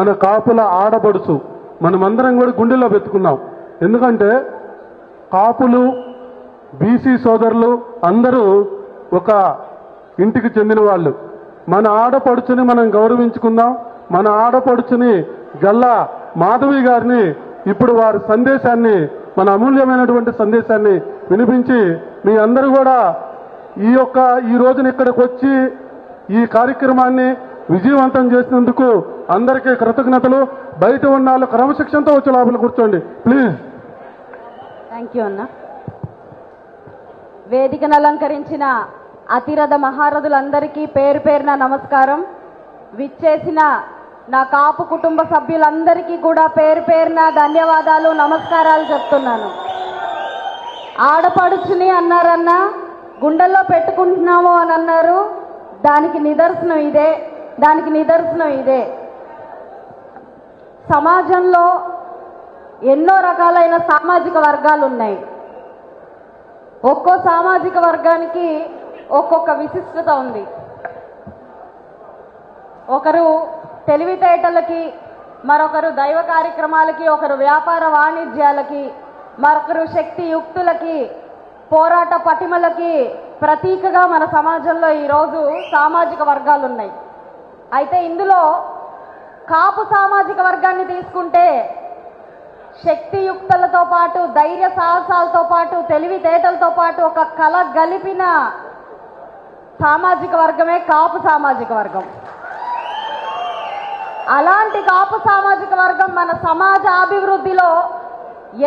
మన కాపుల ఆడబడుచు మనమందరం కూడా గుండెల్లో పెట్టుకున్నాం. ఎందుకంటే కాపులు బీసీ సోదరులు అందరూ ఒక ఇంటికి చెందిన వాళ్ళు. మన ఆడపడుచుని మనం గౌరవించుకుందాం. మన ఆడపడుచుని గల్లా మాధవి గారిని ఇప్పుడు వారి సందేశాన్ని మన అమూల్యమైనటువంటి సందేశాన్ని వినిపించి మీ అందరూ కూడా ఈ యొక్క ఈ రోజున ఇక్కడికి వచ్చి ఈ కార్యక్రమాన్ని విజయవంతం చేసినందుకు అందరికీ కృతజ్ఞతలు. బయట ఉన్న వాళ్ళు క్రమశిక్షణతో వచ్చి లోపల కూర్చోండి. ప్లీజ్ థ్యాంక్ యూ అన్న. వేదికను అలంకరించిన అతిరథ మహారథులందరికీ పేరు పేరున నమస్కారం. విచ్చేసిన నా కాపు కుటుంబ సభ్యులందరికీ కూడా పేరు పేరున ధన్యవాదాలు నమస్కారాలు చెప్తున్నాను. ఆడపడుచుని అన్నారన్నా గుండెల్లో పెట్టుకుంటున్నాము అని అన్నారు. దానికి నిదర్శనం ఇదే. దానికి నిదర్శనం ఇదే. సమాజంలో ఎన్నో రకాలైన సామాజిక వర్గాలు ఉన్నాయి. ఒక్కో సామాజిక వర్గానికి ఒక్కొక్క విశిష్టత ఉంది. ఒకరు తెలివితేటలకి మరొకరు దైవ కార్యక్రమాలకి ఒకరు వ్యాపార వాణిజ్యాలకి మరొకరు శక్తి యుక్తులకి పోరాట పటిమలకి ప్రతీకగా మన సమాజంలో ఈరోజు సామాజిక వర్గాలు ఉన్నాయి. అయితే ఇందులో కాపు సామాజిక వర్గాన్ని తీసుకుంటే శక్తియుక్తలతో పాటు ధైర్య సాహసాలతో పాటు తెలివితేటలతో పాటు ఒక కళ గలిపిన సామాజిక వర్గమే కాపు సామాజిక వర్గం. అలాంటి కాపు సామాజిక వర్గం మన సమాజ అభివృద్ధిలో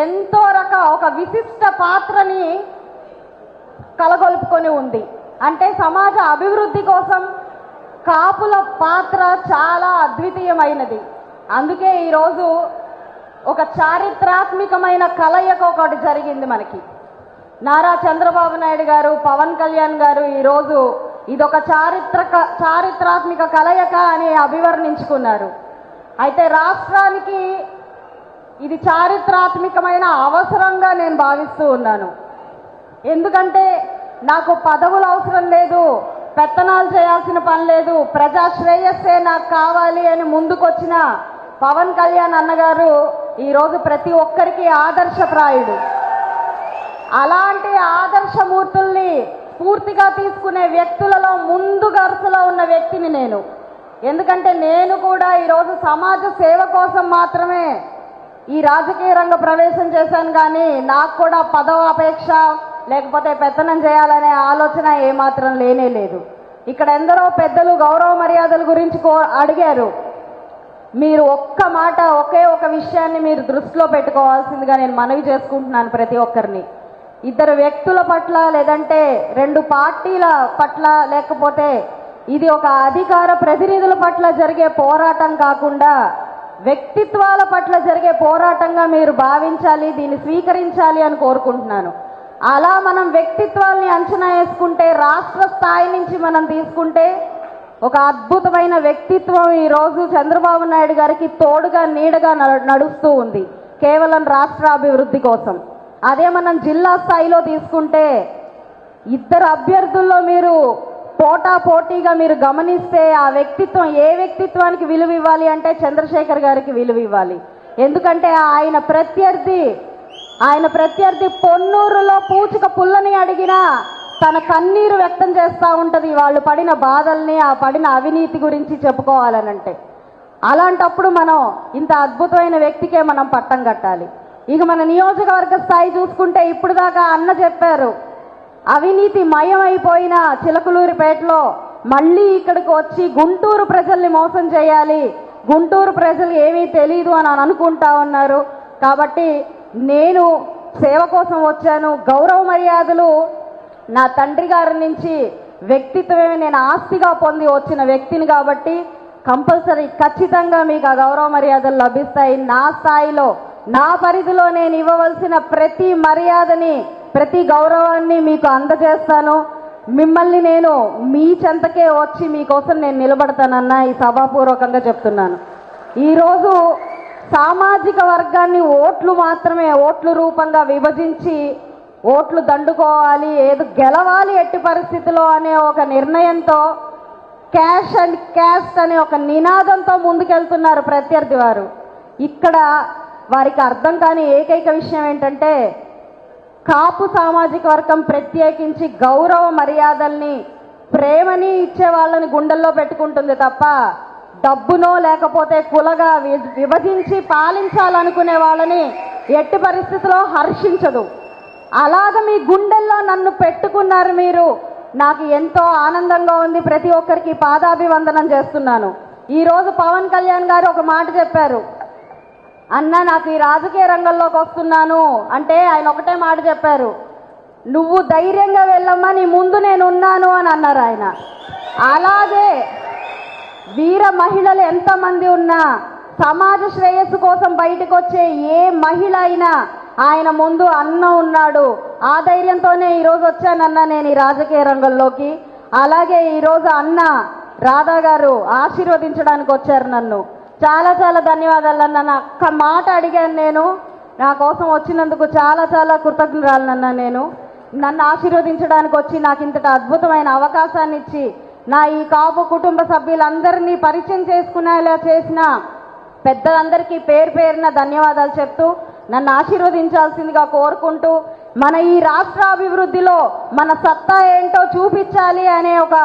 ఎంతో రక ఒక విశిష్ట పాత్రని కలగొలుపుకొని ఉంది. అంటే సమాజ అభివృద్ధి కోసం కాపుల పాత్ర చాలా అద్వితీయమైనది. అందుకే ఈరోజు ఒక చారిత్రాత్మకమైన కలయిక ఒకటి జరిగింది మనకి. నారా చంద్రబాబు నాయుడు గారు పవన్ కళ్యాణ్ గారు ఈరోజు ఇదొక చారిత్రక చారిత్రాత్మక కలయిక అని అభివర్ణించుకున్నారు. అయితే రాష్ట్రానికి ఇది చారిత్రాత్మకమైన అవసరంగా నేను భావిస్తూ ఉన్నాను. ఎందుకంటే నాకు పదవులు అవసరం లేదు పెత్తనాలు చేయాల్సిన పని లేదు. ప్రజా శ్రేయస్సే నాకు కావాలి అని ముందుకొచ్చిన పవన్ కళ్యాణ్ అన్నగారు ఈరోజు ప్రతి ఒక్కరికి ఆదర్శప్రాయుడు. అలాంటి ఆదర్శమూర్తుల్ని పూర్తిగా తీసుకునే వ్యక్తులలో ముందు గరుసలో ఉన్న వ్యక్తిని నేను. ఎందుకంటే నేను కూడా ఈరోజు సమాజ సేవ కోసం మాత్రమే ఈ రాజకీయ రంగ ప్రవేశం చేశాను కానీ నాకు కూడా పదవ అపేక్ష లేకపోతే పెత్తనం చేయాలనే ఆలోచన ఏమాత్రం లేనే లేదు. ఇక్కడ ఎందరో పెద్దలు గౌరవ మర్యాదల గురించి కో- అడిగారు. మీరు ఒక్క మాట ఒకే ఒక విషయాన్ని మీరు దృష్టిలో పెట్టుకోవాల్సిందిగా నేను మనవి చేసుకుంటున్నాను ప్రతి ఒక్కరిని. ఇద్దరు వ్యక్తుల పట్ల లేదంటే రెండు పార్టీల పట్ల లేకపోతే ఇది ఒక అధికార ప్రతినిధుల పట్ల జరిగే పోరాటం కాకుండా వ్యక్తిత్వాల పట్ల జరిగే పోరాటంగా మీరు భావించాలి దీన్ని స్వీకరించాలి అని కోరుకుంటున్నాను. అలా మనం వ్యక్తిత్వాల్ని అంచనా వేసుకుంటే రాష్ట్ర స్థాయి నుంచి మనం తీసుకుంటే ఒక అద్భుతమైన వ్యక్తిత్వం ఈ రోజు చంద్రబాబు నాయుడు గారికి తోడుగా నీడగా నడుస్తూ ఉంది. కేవలం రాష్ట్ర అభివృద్ధి కోసం. అదే మనం జిల్లా స్థాయిలో తీసుకుంటే ఇద్దరు అభ్యర్థుల్లో మీరు పోటా పోటీగా మీరు గమనిస్తే ఆ వ్యక్తిత్వం ఏ వ్యక్తిత్వానికి విలువ ఇవ్వాలి అంటే చంద్రశేఖర్ గారికి విలువ ఇవ్వాలి. ఎందుకంటే ఆయన ప్రత్యర్థి ఆయన ప్రత్యర్థి పొన్నూరులో పూచిక పుల్లని అడిగినా తన కన్నీరు వ్యక్తం చేస్తూ ఉంటుంది. వాళ్ళు పడిన బాధల్ని ఆ పడిన అవినీతి గురించి చెప్పుకోవాలనంటే. అలాంటప్పుడు మనం ఇంత అద్భుతమైన వ్యక్తికే మనం పట్టం కట్టాలి. ఇక మన నియోజకవర్గ స్థాయి చూసుకుంటే ఇప్పుడు దాకా అన్న చెప్పారు. అవినీతి మయమైపోయిన చిలకలూరిపేటలో మళ్ళీ ఇక్కడికి వచ్చి గుంటూరు ప్రజల్ని మోసం చేయాలి. గుంటూరు ప్రజలు ఏమీ తెలియదు అని అనుకుంటా ఉన్నారు. కాబట్టి నేను సేవ కోసం వచ్చాను. గౌరవ మర్యాదలు నా తండ్రి గారి నుంచి వ్యక్తిత్వమే నేను ఆస్తిగా పొంది వచ్చిన వ్యక్తిని కాబట్టి కంపల్సరీ ఖచ్చితంగా మీకు ఆ గౌరవ మర్యాదలు లభిస్తాయి. నా స్థాయిలో నా పరిధిలో నేను ఇవ్వవలసిన ప్రతి మర్యాదని ప్రతి గౌరవాన్ని మీకు అందజేస్తాను. మిమ్మల్ని నేను మీ చెంతకే వచ్చి మీకోసం నేను నిలబడతానన్న ఈ సభాపూర్వకంగా చెప్తున్నాను. ఈరోజు సామాజిక వర్గాన్ని ఓట్లు మాత్రమే ఓట్లు రూపంగా విభజించి ఓట్లు దండుకోవాలి ఏదో గెలవాలి ఎట్టి పరిస్థితిలో అనే ఒక నిర్ణయంతో క్యాష్ అండ్ క్యాస్ట్ అనే ఒక నినాదంతో ముందుకెళ్తున్నారు ప్రత్యర్థి వారు. ఇక్కడ వారికి అర్థం కాని ఏకైక విషయం ఏంటంటే కాపు సామాజిక వర్గం ప్రత్యేకించి గౌరవ మర్యాదల్ని ప్రేమని ఇచ్చే వాళ్ళని గుండెల్లో పెట్టుకుంటుంది తప్ప డబ్బునో లేకపోతే కులగా వి- విభజించి పాలించాలనుకునే వాళ్ళని ఎట్టి పరిస్థితిలో హర్షించదు. అలాగ మీ గుండెల్లో నన్ను పెట్టుకున్నారు మీరు. నాకు ఎంతో ఆనందంగా ఉంది. ప్రతి ఒక్కరికి పాదాభివందనం చేస్తున్నాను. ఈరోజు పవన్ కళ్యాణ్ గారు ఒక మాట చెప్పారు. అన్న నాకు ఈ రాజకీయ రంగంలోకి వస్తున్నాను. అంటే ఆయన ఒకటే మాట చెప్పారు. నువ్వు ధైర్యంగా వెళ్ళమ్మా నీ ముందు నేను ఉన్నాను అని అన్నారు ఆయన. అలాగే వీర మహిళలు ఎంతమంది ఉన్నా సమాజ శ్రేయస్సు కోసం బయటకు వచ్చే ఏ మహిళ అయినా ఆయన ముందు అన్న ఉన్నాడు. ఆ ధైర్యంతోనే ఈరోజు వచ్చానన్న నేను ఈ రాజకీయ రంగంలోకి. అలాగే ఈరోజు అన్న రాధా గారు ఆశీర్వదించడానికి వచ్చారు నన్ను. చాలా చాలా ధన్యవాదాలు అన్న. నా ఒక్క మాట అడిగాను నేను. నా కోసం వచ్చినందుకు చాలా చాలా కృతజ్ఞరాలనన్నా నేను. నన్ను ఆశీర్వదించడానికి వచ్చి నాకు ఇంతటి అద్భుతమైన అవకాశాన్ని ఇచ్చి నా ఈ కాపు కుటుంబ సభ్యులందరినీ పరిచయం చేసుకునేలా చేసిన పెద్దలందరికీ పేరు పేరున ధన్యవాదాలు చెప్తూ నన్ను ఆశీర్వదించాల్సిందిగా కోరుకుంటూ మన ఈ రాష్ట్ర అభివృద్ధిలో మన సత్తా ఏంటో చూపించాలి అనే ఒక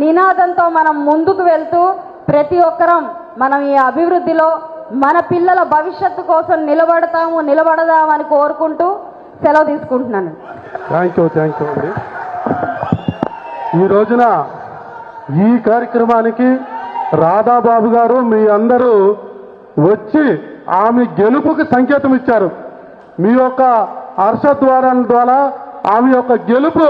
నినాదంతో మనం ముందుకు వెళ్తూ ప్రతి ఒక్కరం మనం ఈ అభివృద్ధిలో మన పిల్లల భవిష్యత్తు కోసం నిలబడతాము నిలబడదామని కోరుకుంటూ సెలవు తీసుకుంటున్నాను. థ్యాంక్ యూ థ్యాంక్ యూ అండి ఈ రోజున ఈ కార్యక్రమానికి రాధాబాబు గారు మీ అందరూ వచ్చి ఆమె గెలుపుకి సంకేతం ఇచ్చారు. మీ యొక్క హర్షద్వారాల ద్వారా ఆమె యొక్క గెలుపు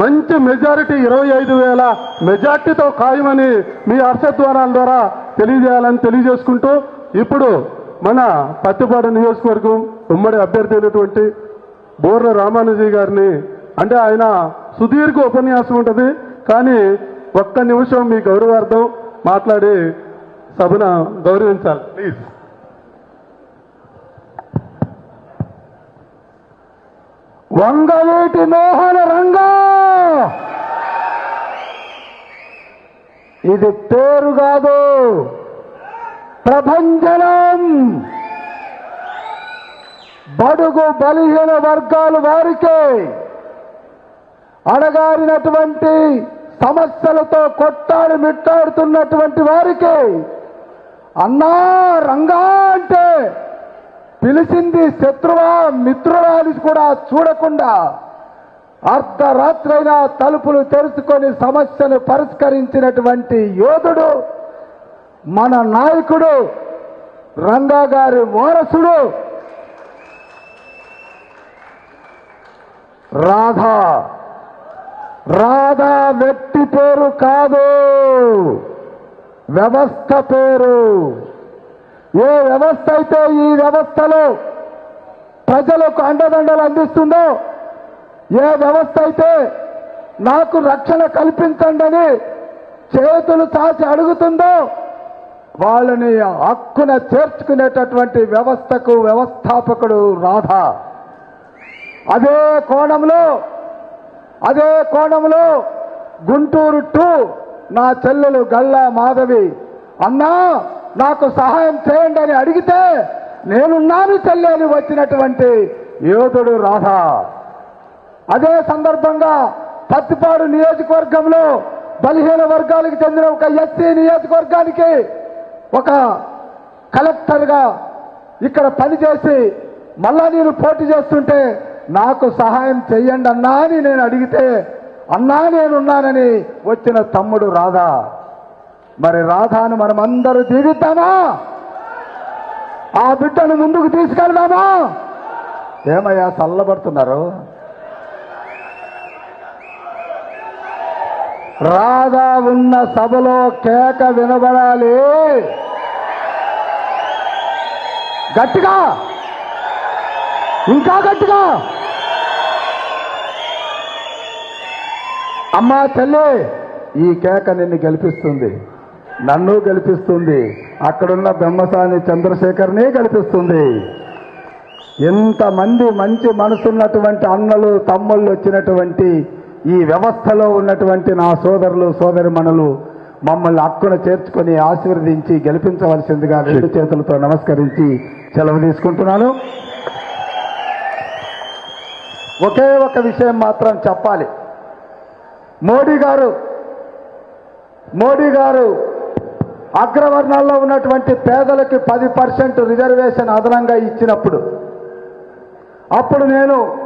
మంచి మెజారిటీ ఇరవై ఐదు వేల మెజార్టీతో ఖాయమని మీ హర్షద్వారాల ద్వారా తెలియజేయాలని తెలియజేసుకుంటూ ఇప్పుడు మన పత్తిపాడు నియోజకవర్గం ఉమ్మడి అభ్యర్థి అయినటువంటి బోర్ల రామానుజీ గారిని అంటే ఆయన సుదీర్ఘ ఉపన్యాసం ఉంటుంది కానీ ఒక్క నిమిషం మీ గౌరవార్థం మాట్లాడి సభను గౌరవించాలి. ప్లీజ్ వంగవేటి మోహన రంగా! ఇది పేరు కాదు ప్రభంజనం! బడుగు బలిహీన వర్గాలు వారికే అడగారినటువంటి సమస్యలతో కొట్టాడు మిట్టాడుతున్నటువంటి వారికి అన్నా రంగా అంటే పిలిచింది శత్రువా మిత్రువా అని కూడా చూడకుండా అర్ధరాత్రైనా తలుపులు తెరుచుకొని సమస్యను పరిష్కరించినటువంటి యోధుడు మన నాయకుడు రంగా గారి వారసుడు రాధా. రాధా వ్యక్తి పేరు కాదు. వ్యవస్థ పేరు. ఏ వ్యవస్థ అయితే ఈ వ్యవస్థలో ప్రజలకు అండదండలు అందిస్తుందో ఏ వ్యవస్థ అయితే నాకు రక్షణ కల్పించండి చేతులు చాచి అడుగుతుందో వాళ్ళని హక్కున చేర్చుకునేటటువంటి వ్యవస్థకు వ్యవస్థాపకుడు రాధా. అదే కోణంలో అదే కోణంలో గుంటూరు టూ నా చెల్లెలు గల్లా మాధవి అన్నా నాకు సహాయం చేయండి అని అడిగితే నేనున్నాను చెల్లెని అని వచ్చినటువంటి యోధుడు రాధ. అదే సందర్భంగా పత్తిపాడు నియోజకవర్గంలో బలహీన వర్గాలకు చెందిన ఒక ఎస్సీ నియోజకవర్గానికి ఒక కలెక్టర్గా ఇక్కడ పనిచేసి మళ్ళా నేను పోటీ చేస్తుంటే నాకు సహాయం చెయ్యండి అన్నా అని నేను అడిగితే అన్నా నేనున్నానని వచ్చిన తమ్ముడు రాధా. మరి రాధాను మనం అందరూ జీవిద్దామా? ఆ బిడ్డను ముందుకు తీసుకెళ్దామా? ఏమయ్యా చల్లబడుతున్నారు? రాధా ఉన్న సభలో కేక వినబడాలి. గట్టిగా. ఇంకా గట్టిగా. అమ్మా చెల్లి ఈ కేక నిన్ను గెలిపిస్తుంది. నన్ను గెలిపిస్తుంది. అక్కడున్న బ్రహ్మసాని చంద్రశేఖర్ని గెలిపిస్తుంది. ఎంతమంది మంచి మనసున్నటువంటి అన్నలు తమ్ముళ్ళు వచ్చినటువంటి ఈ వ్యవస్థలో ఉన్నటువంటి నా సోదరులు సోదరిమణులు మమ్మల్ని అక్కున చేర్చుకొని ఆశీర్వదించి గెలిపించవలసిందిగా రెండు చేతులతో నమస్కరించి సెలవు తీసుకుంటున్నాను. ఒకే ఒక విషయం మాత్రం చెప్పాలి. మోడీ గారు మోడీ గారు అగ్రవర్ణాల్లో ఉన్నటువంటి పేదలకి పది పర్సెంట్ రిజర్వేషన్ అదనంగా ఇచ్చినప్పుడు అప్పుడు నేను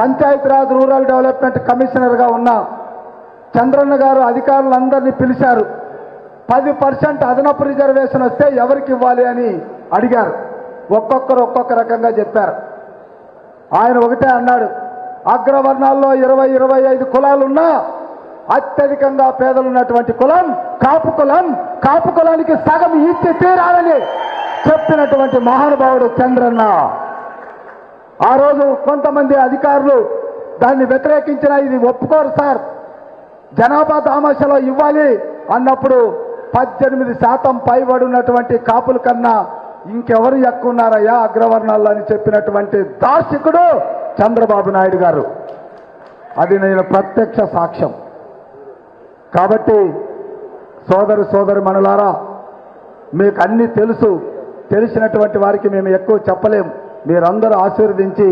పంచాయతీరాజ్ రూరల్ డెవలప్మెంట్ కమిషనర్గా ఉన్న చంద్రన్న గారు అధికారులందరినీ పిలిచారు. పది పర్సెంట్ అదనపు రిజర్వేషన్ వస్తే ఎవరికి ఇవ్వాలి అని అడిగారు. ఒక్కొక్కరు ఒక్కొక్క రకంగా చెప్పారు. ఆయన ఒకటే అన్నాడు అగ్రవర్ణాల్లో ఇరవై ఇరవై ఐదు కులాలున్నా అత్యధికంగా పేదలున్నటువంటి కులం కాపు కులం కాపు కులానికి సగం ఇచ్చి తీరాలని చెప్పినటువంటి మహానుభావుడు చంద్రన్న. ఆ రోజు కొంతమంది అధికారులు దాన్ని వ్యతిరేకించిన ఇది ఒప్పుకోరు సార్. జనాభా దామాషలో ఇవ్వాలి అన్నప్పుడు పద్దెనిమిది శాతం పైబడి ఉన్నటువంటి కాపుల కన్నా ఇంకెవరు ఎక్కువ ఉన్నారయ్యా అగ్రవర్ణాల్లో అని చెప్పినటువంటి దార్శకుడు చంద్రబాబు నాయుడు గారు. అది నేను ప్రత్యక్ష సాక్ష్యం. కాబట్టి సోదరు సోదరి మనులారా మీకు అన్ని తెలుసు. తెలిసినటువంటి వారికి మేము ఎక్కువ చెప్పలేం. మీరందరూ ఆశీర్వదించి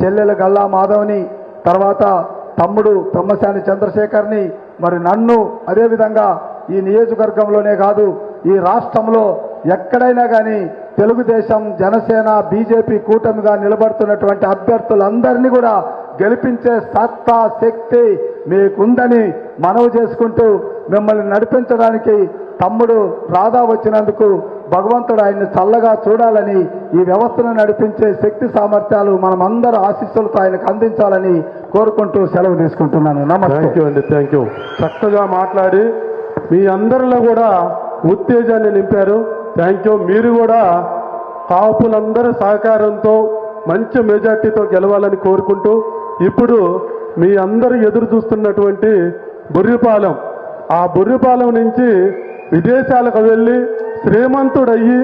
చెల్లెలు గల్లా మాధవ్ని తర్వాత తమ్ముడు తమ్మశాని చంద్రశేఖర్ని మరి నన్ను అదేవిధంగా ఈ నియోజకవర్గంలోనే కాదు ఈ రాష్ట్రంలో ఎక్కడైనా కానీ తెలుగుదేశం జనసేన బీజేపీ కూటమిగా నిలబడుతున్నటువంటి అభ్యర్థులందరినీ కూడా గెలిపించే సత్తా శక్తి మీకుందని మనవి చేసుకుంటూ మిమ్మల్ని నడిపించడానికి తమ్ముడు రాధా వచ్చినందుకు భగవంతుడు ఆయన్ని చల్లగా చూడాలని ఈ వ్యవస్థను నడిపించే శక్తి సామర్థ్యాలు మనమందరూ ఆశీస్సులతో ఆయనకు అందించాలని కోరుకుంటూ సెలవు తీసుకుంటున్నాను. నమస్తే. థ్యాంక్ యూ అండి థ్యాంక్ యూ చక్కగా మాట్లాడి మీ అందరిలో కూడా ఉత్తేజాన్ని నింపారు. థ్యాంక్ యూ మీరు కూడా కాపులందరి సహకారంతో మంచి మెజార్టీతో గెలవాలని కోరుకుంటూ ఇప్పుడు మీ అందరూ ఎదురు చూస్తున్నటువంటి బుర్రిపాలెం. ఆ బుర్రిపాలెం నుంచి విదేశాలకు వెళ్ళి శ్రీమంతుడయ్యి